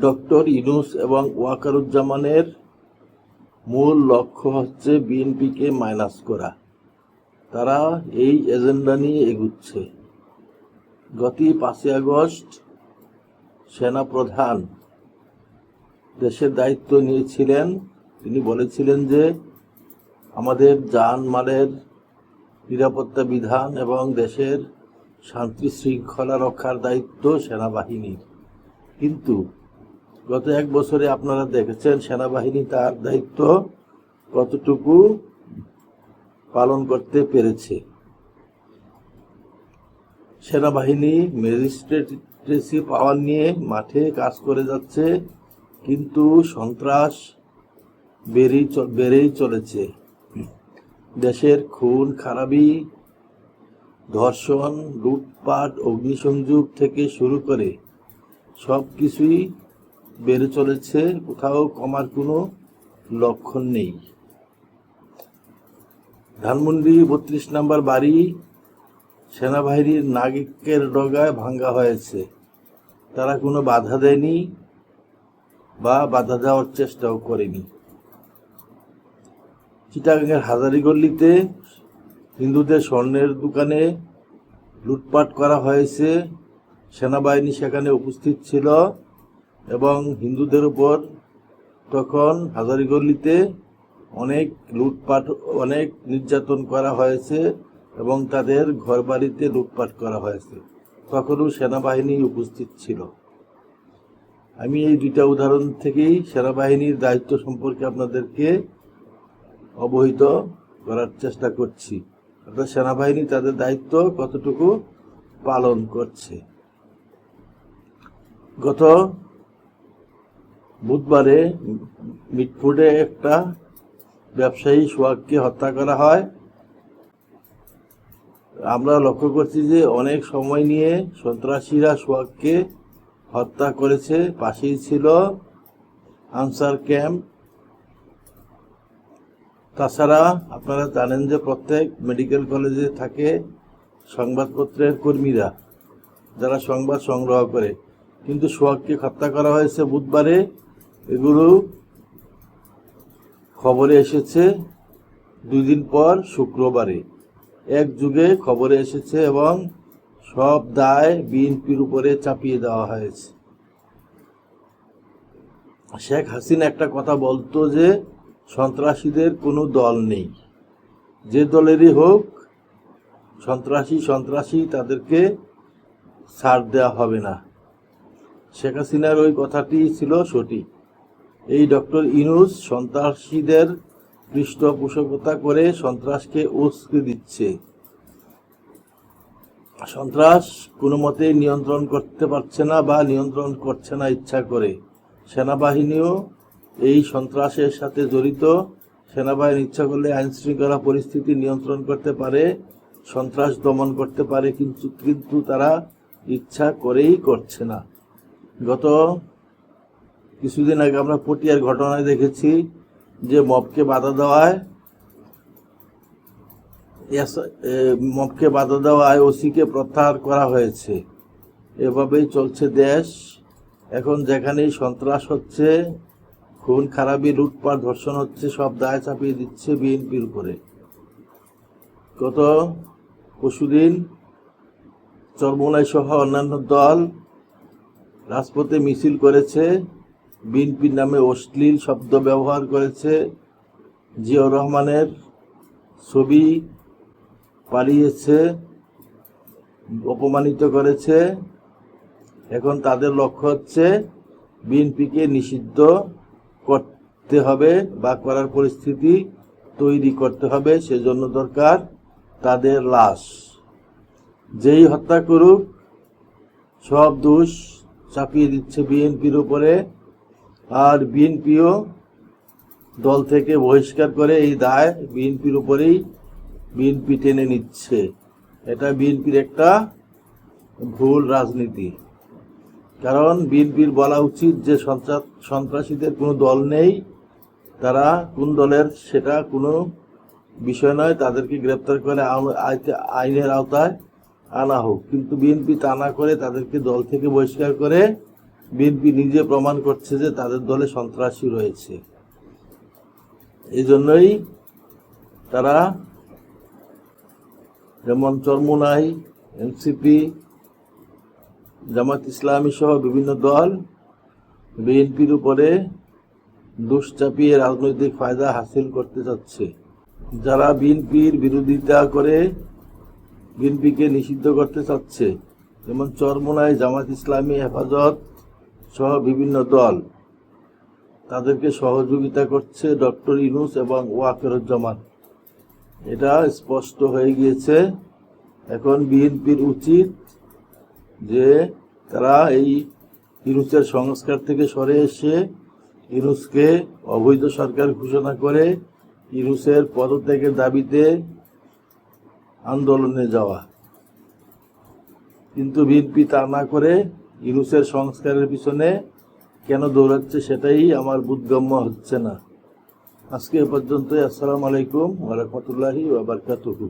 Doctor Yunus এবং ওয়াকারুজ্জামানের মূল লক্ষ্য হচ্ছে বিএনপিকে মাইনাস করা। তারা এই এজেন্ডা নিয়ে এগুচ্ছে। গত পাঁচই আগস্ট সেনাপ্রধান দেশের দায়িত্ব নিয়েছিলেন। তিনি বলেছিলেন যে আমাদের জানমালের নিরাপত্তা বিধান এবং দেশের শান্তি শৃঙ্খলা রক্ষার দায়িত্ব সেনাবাহিনীর। কিন্তু গত এক বছরে আপনারা দেখেছেন, সেনাবাহিনী তার দায়িত্ব কতটুকু পালন করতে পেরেছে। সেনাবাহিনী ম্যাজিস্ট্রেটেসি পাওয়ার নিয়ে মাঠে কাজ করে যাচ্ছে, কিন্তু সন্ত্রাস বেড়েই বেড়েই চলেছে। দেশের খুন, খারাপি, ধর্ষণ, লুটপাট, অগ্নিসংযোগ থেকে শুরু করে সব কিছুই বেড়ে চলেছে, কোথাও কমার কোনো লক্ষণ নেই। ধানমন্ডি বত্রিশ নাম্বার বাড়ি সেনাবাহিনীর নাগরিকের ডগায় ভাঙ্গা হয়েছে। তারা কোনো বাধা দেয়নি বা বাধা দেওয়ার চেষ্টাও করেনি। চিটাগাংয়ের হাজারিগল্লিতে হিন্দুদের স্বর্ণের দোকানে লুটপাট করা হয়েছে। সেনাবাহিনী সেখানে উপস্থিত ছিল। এবং হিন্দুদের উপর তখন হাজারিগল্লিতে অনেক লুটপাট, অনেক নির্যাতন করা হয়েছে এবং তাদের ঘরবাড়িতে লুটপাট করা হয়েছে। তখনও সেনাবাহিনী উপস্থিত ছিল। আমি এই দুইটা উদাহরণ থেকেই সেনাবাহিনীর দায়িত্ব সম্পর্কে আপনাদেরকে অবহিত করার চেষ্টা করছি। অর্থাৎ সেনাবাহিনী তাদের দায়িত্ব কতটুকু পালন করছে। গত বুধবারে মিটফুডে একটা ব্যবসায়ী সোহাগকে হত্যা করা হয়। আমরা লক্ষ্য করছি যে অনেক সময় নিয়ে সন্ত্রাসীরা সোহাগকে হত্যা করেছে পাশেই ছিল, আনসার ক্যাম্প। তাছাড়া আপনারা জানেন যে প্রত্যেক মেডিকেল কলেজে থাকে সংবাদপত্রের কর্মীরা, যারা সংবাদ সংগ্রহ করে। কিন্তু সোহাগকে হত্যা করা হয়েছে বুধবারে। এগুলো খবরে এসেছে দুই দিন পর শুক্রবারে। এক যুগে খবরে এসেছে এবং সব দায় বিএনপির উপরে চাপিয়ে দেওয়া হয়েছে। শেখ হাসিনা একটা কথা বলতো যে, সন্ত্রাসীদের কোনো দল নেই। যে দলেরই হোক, সন্ত্রাসী সন্ত্রাসী তাদেরকে ছাড় দেওয়া হবে না। শেখ হাসিনার ওই কথাটি ছিল সঠিক। এই ডক্টর ইনুস সন্ত্রাসীদের পৃষ্ঠপোষকতা করে সন্ত্রাসকে উস্কে দিচ্ছে। সন্ত্রাস কোনো মতেই নিয়ন্ত্রণ করতে পারছে না বা নিয়ন্ত্রণ করছে না ইচ্ছা করে। সেনাবাহিনীও এই সন্ত্রাসের সাথে জড়িত। সেনাবাহিনী ইচ্ছা করলে আইন শৃঙ্খলা পরিস্থিতি নিয়ন্ত্রণ করতে পারে, সন্ত্রাস দমন করতে পারে, কিন্তু কিন্তু তারা ইচ্ছা করেই করছে না। গত কিছুদিন আগে আমরা পটিয়ার ঘটনায় দেখেছি যে মপকে বাধা দেওয়ায় মবকে বাধা দেওয়ায় ওসিকে প্রত্যাহার করা হয়েছে। এভাবেই চলছে দেশ। এখন যেখানেই সন্ত্রাস হচ্ছে, খুন, খারাপি, লুটপাট, ধর্ষণ হচ্ছে, সব দায় চাপিয়ে দিচ্ছে বিএনপির উপরে। গত পশুদিন চরমোনাই সহ অন্যান্য দল রাজপথে মিছিল করেছে। বিএনপির নামে অশ্লীল শব্দ ব্যবহার করেছে জিয়াউর রহমানের ছবি পালিয়েছে, অপমানিত করেছে। এখন তাদের লক্ষ্য হচ্ছে বিএনপিকে নিষিদ্ধ করতে হবে বা করার পরিস্থিতি তৈরি করতে হবে, সেজন্য দরকার তাদের লাশ। যেই হত্যা করুক, সব দোষ চাপিয়ে দিচ্ছে বিএনপির উপরে। আর বিএনপিও দল থেকে বহিষ্কার করে এই দায় বিএনপির উপরেই বিএনপি টেনে নিচ্ছে। এটা বিএনপির একটা ভুল রাজনীতি। কারণ বিএনপির বলা উচিত যে সন্ত্রাস- সন্ত্রাসীদের কোনো দল নেই, তারা কোন দলের সেটা কোনো বিষয় নয়, তাদেরকে গ্রেপ্তার করে আইনের আওতায় আনা হোক। কিন্তু বিএনপি তা না করে তাদেরকে দল থেকে বহিষ্কার করে বিএনপি নিজে প্রমাণ করছে যে তাদের দলে সন্ত্রাসী রয়েছে। এই জন্যই তারা যেমন চরমুনাই, এনসিপি, জামাত ইসলামী সহ বিভিন্ন দল বিএনপির উপরে দোষ চাপিয়ে রাজনৈতিক ফায়দা হাসিল করতে চাচ্ছে যারা বিএনপির বিরোধিতা করে বিএনপিকে নিষিদ্ধ করতে চাচ্ছে, যেমন চরমোনাই, জামাত ইসলামী, হেফাজত সহ বিভিন্ন দল। তাদেরকে সহযোগিতা করছে ডক্টর ইনুস এবং ওয়াকেরুজ্জামান। এটা স্পষ্ট হয়ে গিয়েছে। এখন বিএনপির উচিত যে তারা এই ইনুসের সংস্কার থেকে সরে এসে ইনুসকে অবৈধ সরকার ঘোষণা করে ইনুসের পদত্যাগের দাবিতে আন্দোলনে যাওয়া। কিন্তু বিএনপি তা না করে ইনুসের সংস্কারের পিছনে কেন দৌড়াচ্ছে সেটাই আমার বোধগম্য হচ্ছে না। আজকে পর্যন্ত আসসালামু আলাইকুম ওরহমতুল্লাহি ওবরকাতুহু